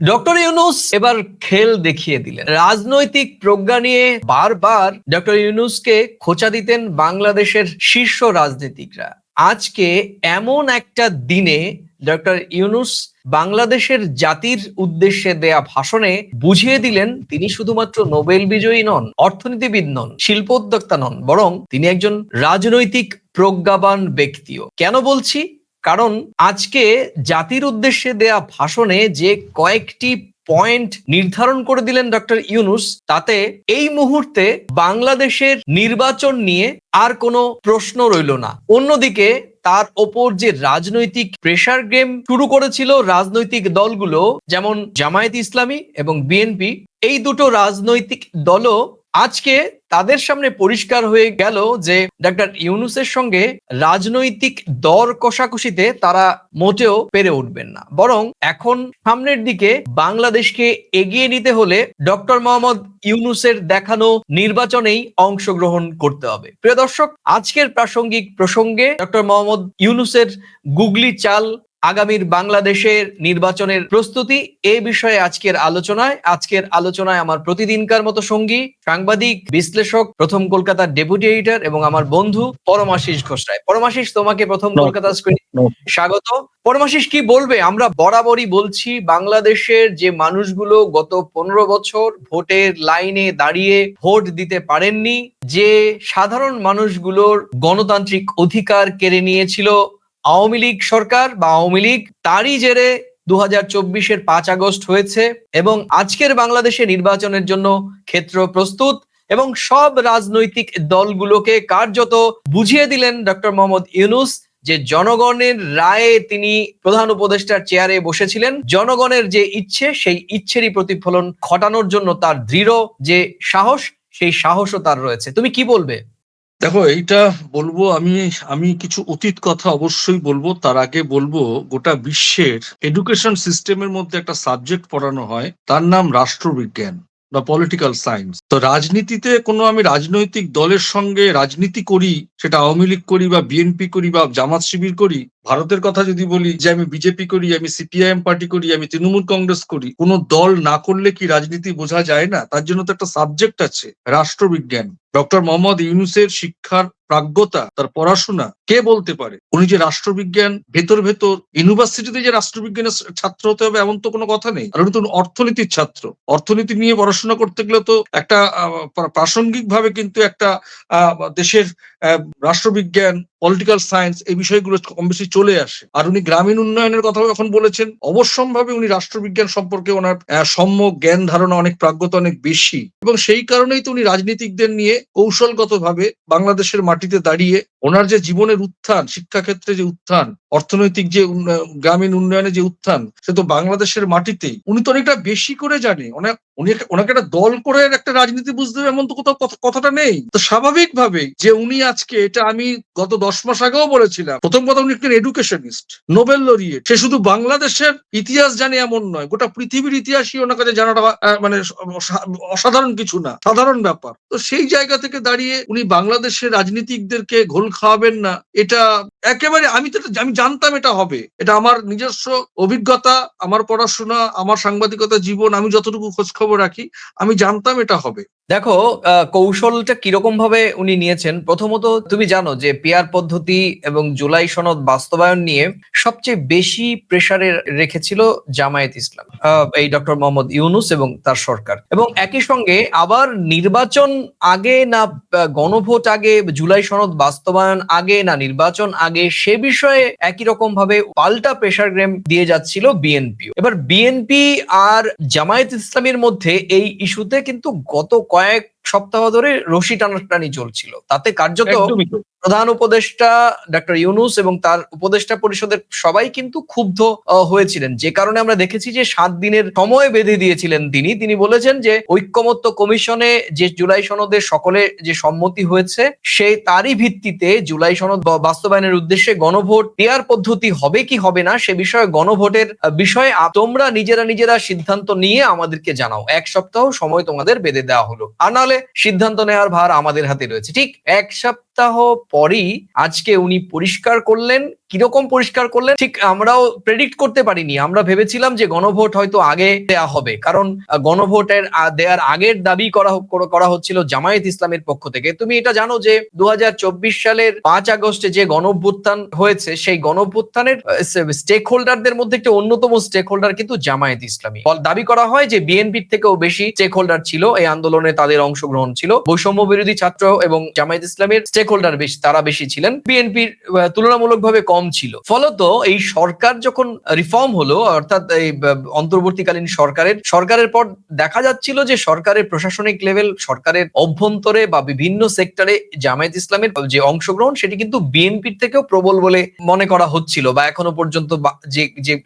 Doctor Yunus এবার খেল দেখিয়ে দিলেন। রাজনৈতিক প্রজ্ঞা নিয়ে বারবার ডক্টর ইউনুসকে খোঁচা দিতেন বাংলাদেশের শীর্ষ রাজনীতিকরা। আজকে এমন একটা দিনে ডক্টর ইউনুস বাংলাদেশের জাতির উদ্দেশ্যে দেয়া ভাষণে বুঝিয়ে দিলেন তিনি শুধুমাত্র নোবেল বিজয়ী নন, অর্থনীতিবিদ নন, শিল্পোদ্যোক্তা নন, বরং তিনি একজন রাজনৈতিক প্রজ্ঞাবান ব্যক্তিও। কেন বলছি? কারণ আজকে জাতির উদ্দেশ্যে দেয়া ভাষণে যে কয়েকটি পয়েন্ট নির্ধারণ করে দিলেন ডক্টর ইউনুস, তাতে এই মুহূর্তে বাংলাদেশের নির্বাচন নিয়ে আর কোনো প্রশ্ন রইল না। অন্যদিকে তার ওপর যে রাজনৈতিক প্রেসার গেম শুরু করেছিল রাজনৈতিক দলগুলো, যেমন জামায়াত ইসলামী এবং বিএনপি, এই দুটো রাজনৈতিক দলও আজকে তাদের সামনে পরিষ্কার হয়ে গেল যে ডক্টর ইউনুসের সঙ্গে রাজনৈতিক দর কষাকষিতে তারা মোটেও পেরে উঠবেন না। বরং এখন সামনের দিকে বাংলাদেশকে এগিয়ে নিতে হলে ডক্টর মোহাম্মদ ইউনুসের দেখানো নির্বাচনেই অংশগ্রহণ করতে হবে। প্রিয় দর্শক, আজকের প্রাসঙ্গিক প্রসঙ্গে ডক্টর মোহাম্মদ ইউনুসের গুগলি চাল আগামীর বাংলাদেশের নির্বাচনের প্রস্তুতি এ বিষয়ে আজকের আলোচনায়। আজকের আলোচনায় আমার প্রতিদিনকার মতো সঙ্গী সাংবাদিক বিশ্লেষক প্রথম কলকাতার ডেপুটি এডিটর এবং আমার বন্ধু পরমাশিস ঘোষরায় পরমাশিস তোমাকে প্রথম কলকাতা স্ক্রিন স্বাগত। পরমাশিস কি বলবে? আমরা বরাবরই বলছি বাংলাদেশের যে মানুষগুলো গত পনেরো বছর ভোটের লাইনে দাঁড়িয়ে ভোট দিতে পারেননি যে সাধারণ মানুষগুলোর গণতান্ত্রিক অধিকার কেড়ে নিয়েছিল আওয়ামী লীগ সরকার বা আওয়ামী লীগ তারই জেরে দু হাজার চব্বিশের পাঁচ আগস্ট হয়েছে এবং আজকের বাংলাদেশে নির্বাচনের জন্য ক্ষেত্র প্রস্তুত এবং সব রাজনৈতিক দলগুলোকে কার্যত বুঝিয়ে দিলেন ডক্টর মোহাম্মদ ইউনুস যে জনগণের রায়ে তিনি প্রধান উপদেষ্টার চেয়ারে বসেছিলেন। জনগণের যে ইচ্ছে, সেই ইচ্ছেরই প্রতিফলন ঘটানোর জন্য তার দৃঢ় যে সাহস, সেই সাহসও তার রয়েছে। তুমি কি বলবে? দেখো, এইটা বলব আমি আমি কিছু অতীত কথা অবশ্যই বলব। তার আগে বলব, গোটা বিশ্বের এডুকেশন সিস্টেমের মধ্যে একটা সাবজেক্ট পড়ানো হয়। তার নাম রাষ্ট্রবিজ্ঞান বা পলিটিক্যাল সায়েন্স তো রাজনীতিতে কোনো আমি রাজনৈতিক দলের সঙ্গে রাজনীতি করি, সেটা আওয়ামী লীগ করি বা বিএনপি করি বা জামাত শিবির করি, ভারতের কথা যদি বলি, যে আমি বিজেপি করি, আমি সিপিআইএম পার্টি করি, আমি তৃণমূল কংগ্রেস করি, কোনো দল না করলে কি রাজনীতি বোঝা যায় না? তার জন্য তো একটা সাবজেক্ট আছে, রাষ্ট্রবিজ্ঞান। ডক্টর মোহাম্মদ ইউনুসের শিক্ষার প্রাজ্ঞতা তার পড়াশোনা কে বলতে পারে? উনি যে রাষ্ট্রবিজ্ঞান ভেতর ভেতর ইউনিভার্সিটিতে যে রাষ্ট্রবিজ্ঞানের ছাত্র হতে হবে এমন তো কোনো কথা নেই। আর উনি তো অর্থনীতির ছাত্র। অর্থনীতি নিয়ে পড়াশোনা করতে গেলে তো একটা প্রাসঙ্গিক ভাবে কিন্তু একটা দেশের রাষ্ট্রবিজ্ঞান পলিটিক্যাল সায়েন্স এই বিষয়গুলো কম বেশি চলে আসে। আর উনি গ্রামীণ উন্নয়নের কথা যখন বলেছেন। অবশ্যম্ভাবে উনি রাষ্ট্রবিজ্ঞান সম্পর্কে ওনার আহ, সম্যক জ্ঞান ধারণা অনেক প্রাজ্ঞতা অনেক বেশি। এবং সেই কারণেই তো উনি রাজনীতিকদের নিয়ে কৌশলগতভাবে বাংলাদেশের মাটিতে দাঁড়িয়ে ওনার যে জীবনের উত্থান শিক্ষাক্ষেত্রে যে উত্থান অর্থনৈতিক যে গ্রামীণ উন্নয়নে যে উত্থান, সে তো বাংলাদেশের মাটিতেই। উনি তো অনেকটা বেশি করে জানে। ওনা- উনি ওনাকে একটা দল করে একটা রাজনীতি বুঝতে হবে, এমন তো কোথাও কথাটা নেই। তো স্বাভাবিকভাবে যে উনি আজকে, এটা আমি গত দশ মাস আগেও বলেছিলাম, প্রথম কথা উনি একজন এডুকেশনিস্ট নোবেল লরিয়েট সে শুধু বাংলাদেশের ইতিহাস জানে এমন নয়, গোটা পৃথিবীর ইতিহাসই ওনার কাছে জানাটা মানে অসাধারণ কিছু না, সাধারণ ব্যাপার। তো সেই জায়গা থেকে দাঁড়িয়ে উনি বাংলাদেশের রাজনীতিকদেরকে ঘোল খাওয়াবেন না, এটা একেবারে, আমি তো, আমি জানতাম এটা হবে। এটা আমার নিজস্ব অভিজ্ঞতা, আমার পড়াশোনা, আমার সাংবাদিকতা জীবন, আমি যতটুকু খোঁজখবর রাখি, আমি জানতাম এটা হবে। দেখো কৌশলটা কীরকম ভাবে উনি নিয়েছেন, প্রথমত তুমি জানো যে পিয়ার পদ্ধতি এবং জুলাই সনদ বাস্তবায়ন নিয়ে সবচেয়ে বেশি প্রেসারে রেখেছিল জামায়াত ইসলাম এই ডক্টর মোহাম্মদ ইউনুস এবং তার সরকার। এবং একই সঙ্গে আবার নির্বাচন আগে না গণভোট আগে, জুলাই সনদ বাস্তবায়ন আগে না, নির্বাচন আগে, সে বিষয়ে একই রকম ভাবে পাল্টা প্রেসার গ্রেম দিয়ে যাচ্ছিল বিএনপি এবার বিএনপি আর জামায়াত ইসলামের মধ্যে এই ইস্যুতে কিন্তু গত কয়েক সপ্তাহ ধরে রশি টানাটানি চলছিল। তাতে কার্যত প্রধান উপদেষ্টা ডক্টর ইউনুস এবং তার উপদেষ্টা পরিষদের সবাই কিন্তু ক্ষুব্ধ হয়েছিলেন। যে কারণে আমরা দেখেছি যে সাত দিনের সময় বেঁধে দিয়েছিলেন তিনি। তিনি বলেছেন যে ঐক্যমত্য কমিশনে যে জুলাই সনদের সকলে যে সম্মতি হয়েছে সেই তারই ভিত্তিতে জুলাই সনদ বাস্তবায়নের উদ্দেশ্যে গণভোট দেওয়ার পদ্ধতি হবে কি হবে না সে বিষয়ে গণভোটের বিষয়ে তোমরা নিজেরা নিজেরা সিদ্ধান্ত নিয়ে আমাদেরকে জানাও। এক সপ্তাহ সময় তোমাদের বেঁধে দেওয়া হলো। আর নাহলে সিদ্ধান্ত নেওয়ার ভার আমাদের হাতে রয়েছে। ঠিক এক সপ্তাহ সপ্তাহ পরই আজকে উনি পরিষ্কার করলেন। কীরকম পরিষ্কার করলেন? ঠিক আমরাও প্রেডিক্ট করতে পারিনি। আমরা ভেবেছিলাম যে গণভোট হয়তো আগে দেয়া হবে। কারণ গণভোটের দেওয়ার আগের দাবি করা করা- হচ্ছিল জামায়াত ইসলামের পক্ষ থেকে। তুমি এটা জানো যে দু সালের পাঁচ আগস্টে যে গণভ্যুত্থান হয়েছে, সেই গণভ্যুত্থানের স্টেক হোল্ডারদের মধ্যে একটি অন্যতম স্টেক হোল্ডার কিন্তু জামায়াত ইসলামী। দাবি করা হয় যে বিএনপির থেকেও বেশি স্টেক হোল্ডার ছিল। এই আন্দোলনে তাদের অংশগ্রহণ ছিল। বৈষম্য বিরোধী ছাত্র এবং জামায়াত ইসলামের স্টেক হোল্ডার বেশি, তারা বেশি ছিলেন, বিএনপির তুলনামূলকভাবে কম ছিল। ফলত এই সরকার যখন রিফর্ম হলো, অর্থাৎ এই অন্তর্বর্তীকালীন সরকারের সরকারের পর দেখা যাচ্ছিল যে সরকারের প্রশাসনিক লেভেল সরকারের অভ্যন্তরে বা বিভিন্ন সেক্টরে জামায়াত ইসলামের যে অংশগ্রহণ, সেটি কিন্তু বিএনপির থেকেও প্রবল বলে মনে করা হচ্ছিল বা এখনও পর্যন্ত যে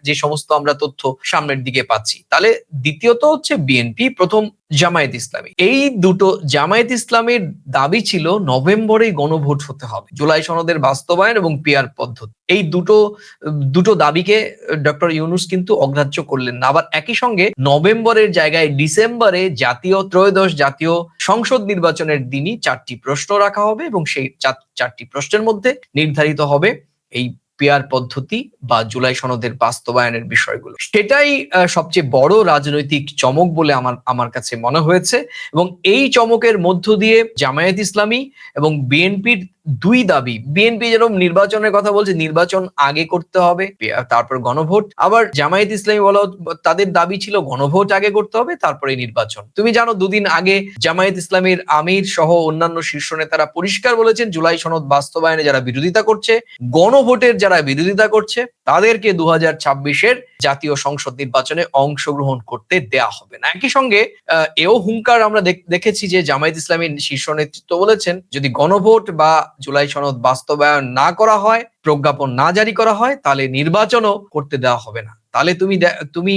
যে সমস্ত আমরা তথ্য সামনের দিকে পাচ্ছি। তাহলে দ্বিতীয়ত হচ্ছে বিএনপি প্রথম জামায়াত ইসলামী। এই দুটো জামায়াত ইসলামের দাবি ছিল নভেম্বরে গণভোট হতে হবে, জুলাই সনদের বাস্তবায়ন এবং পিয়ার পদ্ধতি। এই দুটো দুটো দাবিকে ডক্টর ইউনুস কিন্তু অগ্রাহ্য করলেন না। আবার একই সঙ্গে নভেম্বরের জায়গায় ডিসেম্বরে জাতীয় ত্রয়োদশ জাতীয় সংসদ নির্বাচনের দিনই চারটি প্রশ্ন রাখা হবে এবং সেই চার- চারটি প্রশ্নের মধ্যে নির্ধারিত হবে এই পিয়ার পদ্ধতি বা জুলাই সনদের বাস্তবায়নের বিষয়গুলো। সেটাই সবচেয়ে বড় রাজনৈতিক চমক বলে আমার আমার কাছে মনে হয়েছে এবং এই চমকের মধ্য দিয়ে জামায়াত ইসলামী এবং বিএনপির দুই দাবি, বিএনপি যেরকম নির্বাচনের কথা বলছে, নির্বাচন আগে করতে হবে, তারপর গণভোট। আবার জামায়াত ইসলামী বলা তাদের দাবি ছিল গণভোট আগে করতে হবে, তারপরে নির্বাচন। তুমি জানো, দুদিন আগে জামায়াত ইসলামীর আমির সহ অন্যান্য শীর্ষ নেতারা পরিষ্কার বলেছেন, জুলাই সনদ বাস্তবায়নে যারা বিরোধিতা করছে, গণভোটের যারা বিরোধিতা করছে, তাদেরকে দু হাজার ছাব্বিশের জাতীয় সংসদ নির্বাচনে অংশগ্রহণ করতে দেয়া হবে না। একই সঙ্গে এও হুঙ্কার আমরা দেখ- দেখেছি যে জামায়াত ইসলামীর শীর্ষ নেতৃত্ব বলেছেন, যদি গণভোট বা জুলাই সনদ বাস্তবায়ন না করা হয়, প্রজ্ঞাপন না জারি করা হয়, তাহলে নির্বাচনও করতে দেওয়া হবে না। তাহলে তুমি তুমি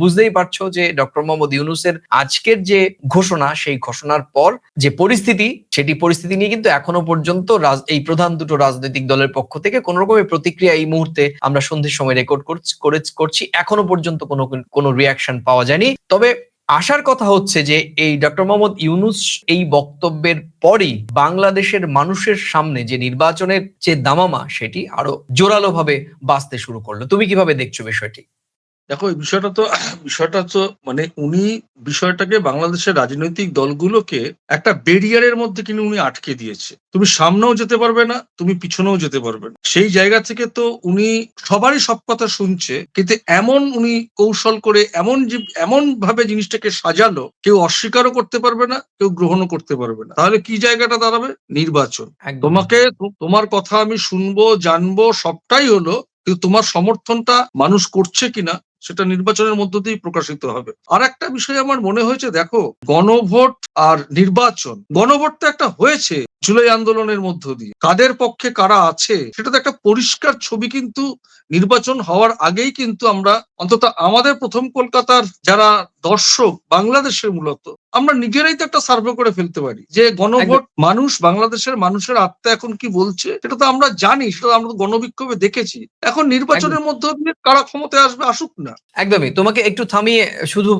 বুঝতেই পারছ যে ডক্টর মোহাম্মদ ইউনুসের আজকের যে ঘোষণা, সেই ঘোষণার পর যে পরিস্থিতি, সেটি পরিস্থিতি নিয়ে কিন্তু এখনও পর্যন্ত এই প্রধান দুটো রাজনৈতিক দলের পক্ষ থেকে কোন রকমের প্রতিক্রিয়া এই মুহূর্তে আমরা সন্ধ্যের সময় রেকর্ড করছি এখনও পর্যন্ত কোনো কোনো রিয়াকশন পাওয়া যায়নি। তবে আশার কথা হচ্ছে যে এই ডক্টর মোহাম্মদ ইউনুস এই বক্তব্যের পরই বাংলাদেশের মানুষের সামনে যে নির্বাচনের যে দামামা, সেটি আরও জোরালোভাবে বাঁচতে শুরু করল। তুমি কীভাবে দেখছ বিষয়টি? দেখো এই বিষয়টা তো বিষয়টা তো মানে উনি বিষয়টাকে বাংলাদেশের রাজনৈতিক দলগুলোকে একটা ব্যারিয়ারের মধ্যে কিন্তু উনি আটকে দিয়েছে। তুমি সামনেও যেতে পারবে না তুমি পিছনেও যেতে পারবে না। সেই জায়গা থেকে তো উনি সবারই সব কথা শুনছে কিন্তু এমন উনি কৌশল করে এমন যে এমন ভাবে জিনিসটাকে সাজালো কেউ অস্বীকারও করতে পারবে না কেউ গ্রহণও করতে পারবে না। তাহলে কি জায়গাটা দাঁড়াবে? নির্বাচন। তোমাকে তোমার কথা আমি শুনব জানব সবটাই হলো কিন্তু তোমার সমর্থনটা মানুষ করছে কিনা সেটা নির্বাচনের মধ্য দিয়েই প্রকাশিত হবে। আর একটা বিষয় আমার মনে হয়েছে, দেখো, গণভোট আর নির্বাচন। গণভোট তো একটা হয়েছে। জুলাই আন্দোলনের মধ্য দিয়ে। কাদের পক্ষে কারা আছে সেটা তো একটা পরিষ্কার ছবি কিন্তু নির্বাচন হওয়ার আগেই কিন্তু আমরা অন্তত আমাদের প্রথম কলকাতার যারা দর্শক বাংলাদেশের মূলত আমরা নিজেরাই তো একটা সার্ভে করে ফেলতে পারি যে গণভোট মানুষ বাংলাদেশের মানুষের আত্মা এখন কি বলছে সেটা তো আমরা জানি সেটা আমরা তো গণবিক্ষোভে দেখেছি। এখন নির্বাচনের মধ্য দিয়ে কারা ক্ষমতায় আসবে আসুক না। একদমই। তোমাকে একটু থামিয়ে শুধু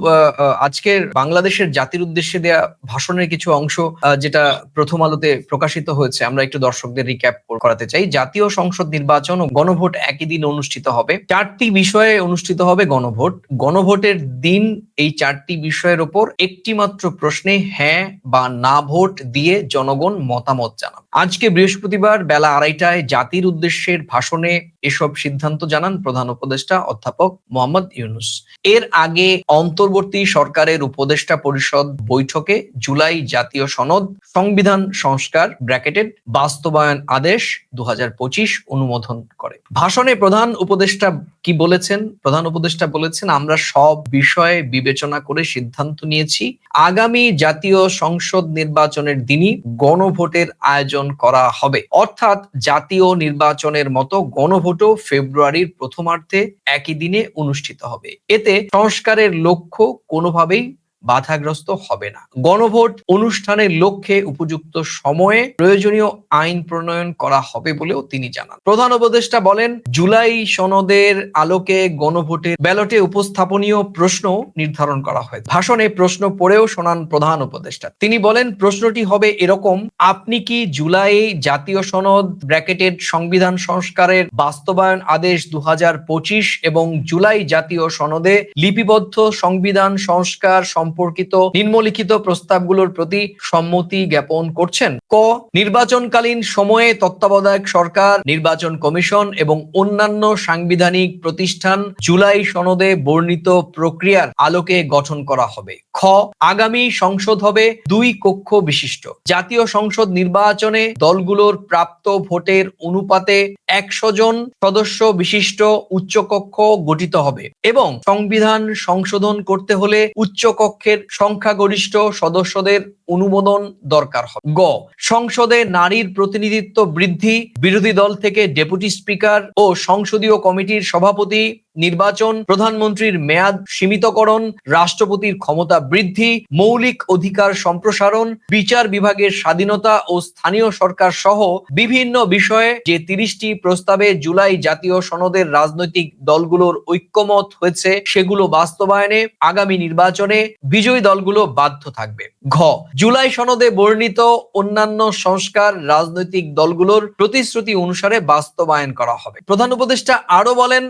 আজকের বাংলাদেশের জাতির উদ্দেশ্যে দেয়া ভাষণের কিছু অংশ আহ, যেটা প্রথম আলোতে প্রকাশিত হয়েছে, আমরা একটু দর্শকদের রিক্যাপ করাতে চাই। জাতীয় সংসদ নির্বাচন ও গণভোট একই দিন অনুষ্ঠিত হবে। চারটি বিষয়ে অনুষ্ঠিত হবে গণভোট। গণভোটের দিন এই চারটি বিষয়ের ওপর একটি মাত্র প্রশ্নে হ্যাঁ বা না ভোট দিয়ে জনগণ মতামত জানান আজকে বৃহস্পতিবার বেলা আড়াইটায় জাতির উদ্দেশ্যের ভাষণে এসব সিদ্ধান্ত জানান প্রধান উপদেষ্টা অধ্যাপক মোহাম্মদ ইউনুস। এর আগে অন্তর্বর্তী সরকারের উপদেষ্টা পরিষদ বৈঠকে জুলাই জাতীয় সনদ সংবিধান সংস্কার ব্র্যাকেটেড বাস্তবায়ন আদেশ দু অনুমোদন করে। ভাষণে প্রধান উপদেষ্টা কি বলেছেন? প্রধান উপদেষ্টা বলেছেন, আমরা সব বিষয়ে বিবেচনা করে সিদ্ধান্ত নিয়েছি। আগামী জাতীয় সংসদ নির্বাচনের দিনই গণভোটের আয়োজন করা হবে। অর্থাৎ জাতীয় নির্বাচনের মতো গণভোটও ফেব্রুয়ারির প্রথমার্ধে একই দিনে অনুষ্ঠিত হবে। এতে সংস্কারের লক্ষ্য কোনোভাবেই বাধাগ্রস্ত হবে না। গণভোট অনুষ্ঠানের লক্ষ্যে উপযুক্ত সময়ে প্রয়োজনীয় আইন প্রণয়ন করা হবে বলেও তিনি জানান। প্রধান উপদেষ্টা বলেন, জুলাই সনদের আলোকে গণভোটের ব্যালটে উপস্থাপনীয় প্রশ্ন নির্ধারণ করা হয় ভাষণে প্রশ্ন পড়েও শোনান প্রধান উপদেষ্টা। তিনি বলেন, প্রশ্নটি হবে এরকম, আপনি কি জুলাই জাতীয় সনদ ব্র্যাকেটেড সংবিধান সংস্কারের বাস্তবায়ন আদেশ দু হাজার পঁচিশ এবং জুলাই জাতীয় সনদে লিপিবদ্ধ সংবিধান সংস্কার সম্পর্কিত নিম্নলিখিত প্রস্তাবগুলোর প্রতি সম্মতি জ্ঞাপন করছেন। ক, নির্বাচনকালীন সময়ে তত্ত্বাবধায়ক সরকার, নির্বাচন কমিশন এবং অন্যান্য সাংবিধানিক প্রতিষ্ঠান জুলাই সনদে বর্ণিত প্রক্রিয়ার আলোকে গঠন করা হবে। খ, আগামী সংসদ হবে দুই কক্ষ বিশিষ্ট। জাতীয় সংসদ নির্বাচনে দলগুলোর প্রাপ্ত ভোটের অনুপাতে একশো জন সদস্য বিশিষ্ট উচ্চকক্ষ গঠিত হবে এবং সংবিধান সংশোধন করতে হলে উচ্চকক্ষের সংখ্যাগরিষ্ঠ সদস্যদের অনুমোদন দরকার হবে গ, সংসদে নারীর প্রতিনিধিত্ব বৃদ্ধি। বিরোধী দল থেকে ডেপুটি স্পিকার ও সংসদীয় কমিটির সভাপতি নির্বাচন, প্রধানমন্ত্রীর মেয়াদ সীমিতকরণ, রাষ্ট্রপতির ক্ষমতা বৃদ্ধি, মৌলিক অধিকার সম্প্রসারণ, বিচার বিভাগের স্বাধীনতা ও স্থানীয় সরকার সহ বিভিন্ন বিষয়ে যে তিরিশটি প্রস্তাবে জুলাই জাতীয় সনদের রাজনৈতিক দলগুলোর ঐক্যমত হয়েছে, সেগুলো বাস্তবায়নে, আগামী নির্বাচনে বিজয়ী দলগুলো বাধ্য থাকবে। ঘ, জুলাই সনদে বর্ণিত অন্যান্য সংস্কার রাজনৈতিক দলগুলোর প্রতিশ্রুতি অনুসারে বাস্তবায়ন করা হবে। প্রধান উপদেষ্টা আরও বলেন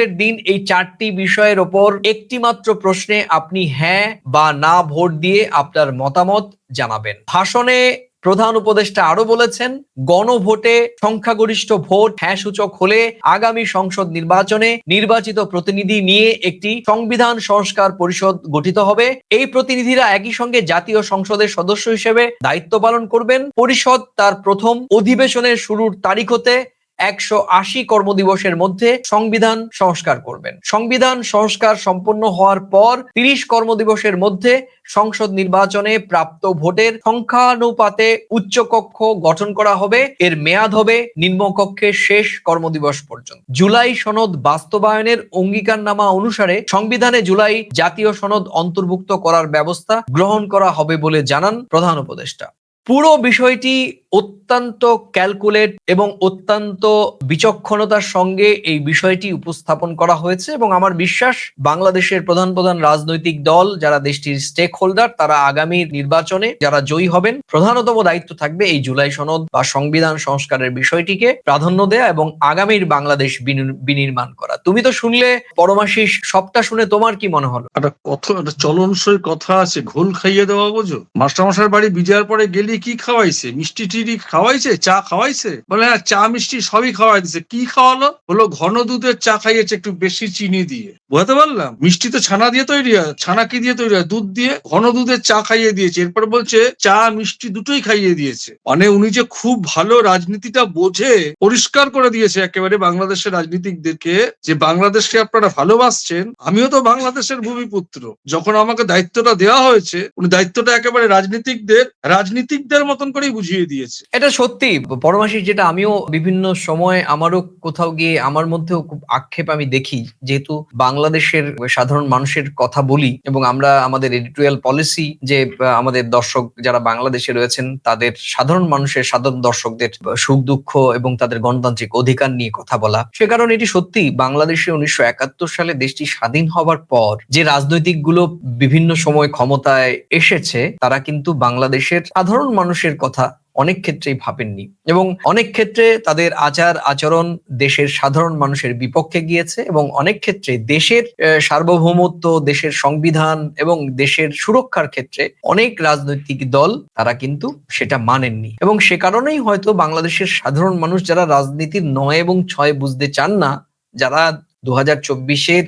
গণভোটের দিন এই চারটি বিষয়ের ওপর একটি মাত্র প্রশ্নে আপনি হ্যাঁ বা না ভোট দিয়ে আপনার মতামত জানাবেন। ভাষণে প্রধান উপদেষ্টা আরও বলেছেন, গণভোটে সংখ্যাগরিষ্ঠ ভোট হ্যাঁ সূচক হলে আগামী সংসদ নির্বাচনে নির্বাচিত প্রতিনিধি নিয়ে একটি সংবিধান সংস্কার পরিষদ গঠিত হবে। এই প্রতিনিধিরা একই সঙ্গে জাতীয় সংসদের সদস্য হিসেবে দায়িত্ব পালন করবেন। পরিষদ তার প্রথম অধিবেশনের শুরুর তারিখ হতে একশো আশি কর্মদিবসের মধ্যে সংবিধান সংস্কার করবেন। সংবিধান সংস্কার সম্পন্ন হওয়ার পর তিরিশ কর্মদিবসের মধ্যে সংসদ নির্বাচনে প্রাপ্ত ভোটের সংখ্যানুপাতে উচ্চকক্ষ গঠন করা হবে। এর মেয়াদ হবে নিম্নকক্ষের শেষ কর্মদিবস পর্যন্ত। জুলাই সনদ বাস্তবায়নের অঙ্গীকারনামা অনুসারে সংবিধানে জুলাই জাতীয় সনদ অন্তর্ভুক্ত করার ব্যবস্থা গ্রহণ করা হবে বলে জানান প্রধান উপদেষ্টা। পুরো বিষয়টি অত্যন্ত ক্যালকুলেট এবং অত্যন্ত বিচক্ষণতার সঙ্গে এই বিষয়টি উপস্থাপন করা হয়েছে এবং আমার বিশ্বাস বাংলাদেশের প্রধান প্রধান রাজনৈতিক দল, যারা দেশটির স্টেক হোল্ডার তারা আগামী নির্বাচনে যারা জয়ী হবেন, প্রধানতম দায়িত্ব থাকবে এই জুলাই সনদ বা সংবিধান সংস্কারের বিষয়টিকে প্রাধান্য দেয়া এবং আগামীর বাংলাদেশ বিনির- বিনির্মাণ করা। তুমি তো শুনলে পরমাশিস, সবটা শুনে তোমার কি মনে হলো? একটা কথা একটা চলনসই কথা আছে, ঘোল খাইয়ে দেওয়া বোঝো? মাস্টারমশার বাড়ি বিজয়ার পরে গেলি কি খাওয়াইছে? মিষ্টি টিটি খাওয়াইছে? চা খাওয়াইছে? বলে হ্যাঁ চা, মিষ্টি সবই খাওয়াই দিছে। কি খাওয়ালো? বলো ঘন দুধের চা খাইয়েছে একটু বেশি চিনি দিয়ে। বুঝতে পারলাম? মিষ্টি তো ছানা দিয়ে তৈরি হয়। ছানা কি দিয়ে তৈরি হয়? দুধ দিয়ে ঘন দুধের চা খাইয়ে দিয়েছে। এরপর বলছে, চা, মিষ্টি দুটোই খাইয়ে দিয়েছে। মানে উনি যে খুব ভালো রাজনীতিটা বোঝে, পরিষ্কার করে দিয়েছে একেবারে বাংলাদেশের রাজনীতিকদেরকে যে বাংলাদেশকে আপনারা ভালোবাসছেন, আমিও তো বাংলাদেশের ভূমিপুত্র। যখন আমাকে দায়িত্বটা দেওয়া হয়েছে, উনি দায়িত্বটা একেবারে রাজনীতিকদের রাজনীতিকদের মতন করেই বুঝিয়ে দিয়েছে। এটা সত্যি পরমাশিস যেটা আমিও বিভিন্ন সময় আমারও কোথাও গিয়ে আমার মধ্যেও খুব আক্ষেপ আমি দেখি, যেহেতু বাংলাদেশের সাধারণ মানুষের কথা বলি এবং আমরা আমাদের এডিটোরিয়াল পলিসি যে আমাদের দর্শক যারা বাংলাদেশে রয়েছেন, তাদের সাধারণ মানুষের, সাধারণ দর্শকদের সুখ দুঃখ এবং তাদের গণতান্ত্রিক অধিকার নিয়ে কথা বলা, সে কারণে এটি সত্যি বাংলাদেশে উনিশশো একাত্তর সালে দেশটি স্বাধীন হবার পর যে রাজনৈতিকগুলো বিভিন্ন সময় ক্ষমতায় এসেছে, তারা কিন্তু বাংলাদেশের সাধারণ মানুষের কথা অনেক ক্ষেত্রেই ভাবেননি এবং অনেক ক্ষেত্রে তাদের আচার আচরণ দেশের সাধারণ মানুষের বিপক্ষে গিয়েছে এবং অনেক ক্ষেত্রে দেশের সার্বভৌমত্ব, দেশের সংবিধান এবং দেশের সুরক্ষার ক্ষেত্রে অনেক রাজনৈতিক দল তারা কিন্তু সেটা মানেননি এবং সে কারণেই হয়তো বাংলাদেশের সাধারণ মানুষ যারা রাজনীতির নয় এবং ছয় বুঝতে চান না যারা দু হাজার চব্বিশের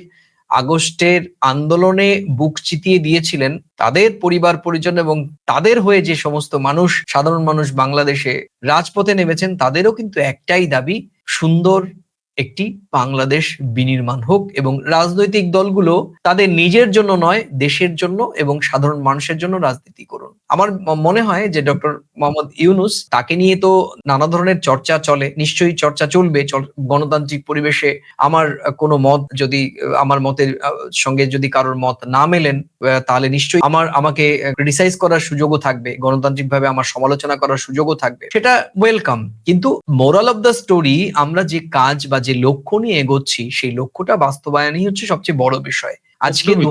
আগস্টের আন্দোলনে বুক চিতিয়ে দিয়েছিলেন, তাদের পরিবার, পরিজন এবং তাদের হয়ে যে সমস্ত মানুষ, সাধারণ মানুষ বাংলাদেশে রাজপথে নেমেছেন, তাদেরও কিন্তু একটাই দাবি, সুন্দর একটি বাংলাদেশ বিনির্মাণ হোক এবং রাজনৈতিক দলগুলো তাদের নিজের জন্য নয়, দেশের জন্য এবং সাধারণ মানুষের জন্য রাজনীতি করুন। আমার মনে হয় যে ডক্টর মোহাম্মদ ইউনুস তাকে নিয়ে তো নানা ধরনের চর্চা চলে নিশ্চয়ই চর্চা চলবে গণতান্ত্রিক পরিবেশে আমার কোনো মত যদি আমার মতের সঙ্গে যদি কারোর মত না মেলেন তাহলে নিশ্চয়ই আমার আমাকে ক্রিটিসাইজ করার সুযোগও থাকবে গণতান্ত্রিক ভাবে আমার সমালোচনা করার সুযোগও থাকবে। সেটা ওয়েলকাম কিন্তু মোরাল অফ দ্য স্টোরি আমরা যে কাজ বা যে লক্ষ্য নিয়ে এগোচ্ছি সেই লক্ষ্যটা বাস্তবায়নই হচ্ছে সবচেয়ে বড় বিষয়। আজকে দু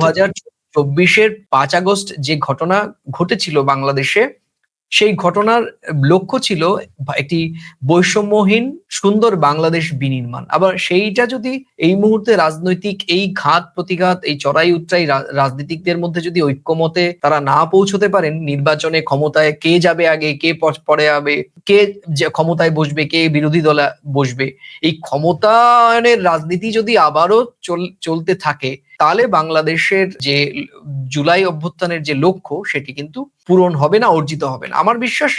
চব্বিশের পাঁচ আগস্ট যে ঘটনা ঘটেছিল বাংলাদেশে, সেই ঘটনার লক্ষ্য ছিল একটি বৈষম্যহীন, সুন্দর বাংলাদেশ বিনির্মাণ। আবার সেইটা যদি এই মুহূর্তে রাজনৈতিক এই ঘাত, প্রতিঘাত, এই চড়াই রা- রাজনীতিকদের মধ্যে যদি ঐক্যমতে তারা না পৌঁছতে পারেন, নির্বাচনে ক্ষমতায় কে যাবে আগে, কে পরে যাবে কে ক্ষমতায় বসবে, কে বিরোধী দলে বসবে, এই ক্ষমতায়নের রাজনীতি যদি আবারও চল- চলতে থাকে তাহলে বাংলাদেশের যে জুলাই অভ্যুত্থানের যে লক্ষ্য, সেটি কিন্তু পূরণ হবে না, অর্জিত হবে না। আমার বিশ্বাস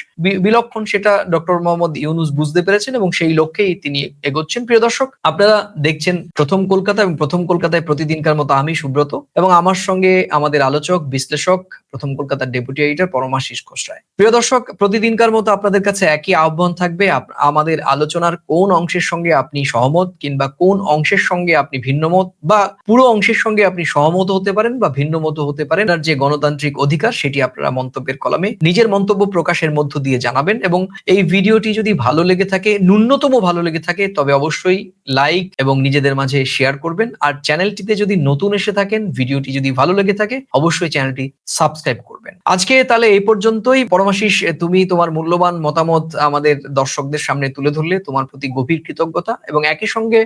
বিলক্ষণ সেটা ডক্টর মোহাম্মদ ইউনুস বুঝতে পেরেছেন এবং সেই লক্ষ্যেই তিনি এগোচ্ছেন। প্রিয় দর্শক, আপনারা দেখছেন প্রথম কলকাতা এবং প্রথম কলকাতায় প্রতিদিনকার মতো আমি সুব্রত এবং আমার সঙ্গে আমাদের আলোচক, বিশ্লেষক প্রথম কলকাতার ডেপুটি এডিটর পরমাশিস ঘোষ রায় প্রিয় দর্শক, প্রতিদিনকার মতো আপনাদের কাছে একই আহ্বান থাকবে। আমাদের আলোচনার কোন অংশের সঙ্গে আপনি সহমত কিংবা কোন অংশের সঙ্গে আপনি ভিন্নমত বা পুরো অংশের সঙ্গে আপনি সহমত হতে পারেন বা ভিন্নমত হতে পারেন আর যে গণতান্ত্রিক অধিকার সেটি আপনারা মন্তব্যের কলমে নিজের মন্তব্য প্রকাশের মধ্য দিয়ে জানাবেন এবং এই ভিডিওটি যদি ভালো লেগে থাকে, ন্যূনতম ভালো লেগে থাকে, তবে অবশ্যই লাইক এবং নিজেদের মাঝে শেয়ার করবেন। আর চ্যানেলটিতে যদি নতুন এসে থাকেন, ভিডিওটি যদি ভালো লেগে থাকে, অবশ্যই চ্যানেলটি সাবস্ক্রাইব করবেন। আজকে তাহলে এই পর্যন্তই। পরমাশিস তুমি তোমার মূল্যবান মতামত আমাদের দর্শকদের সামনে তুলে ধরলে তোমার প্রতি গভীর কৃতজ্ঞতা এবং একই সঙ্গে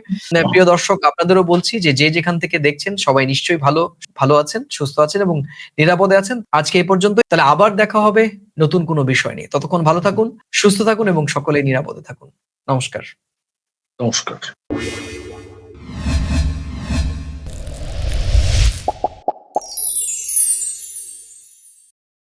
প্রিয় দর্শক আপনাদেরও বলছি যে যে যেখান থেকে দেখছেন সবাই নিশ্চয়ই ভালো ভালো আছেন সুস্থ আছেন এবং নিরাপদে আছেন। আজকে এই পর্যন্ত তাহলে আবার দেখা হবে নতুন কোনো বিষয় নিয়ে। ততক্ষণ ভালো থাকুন সুস্থ থাকুন এবং সকলেই নিরাপদে থাকুন। নমস্কার। নমস্কার।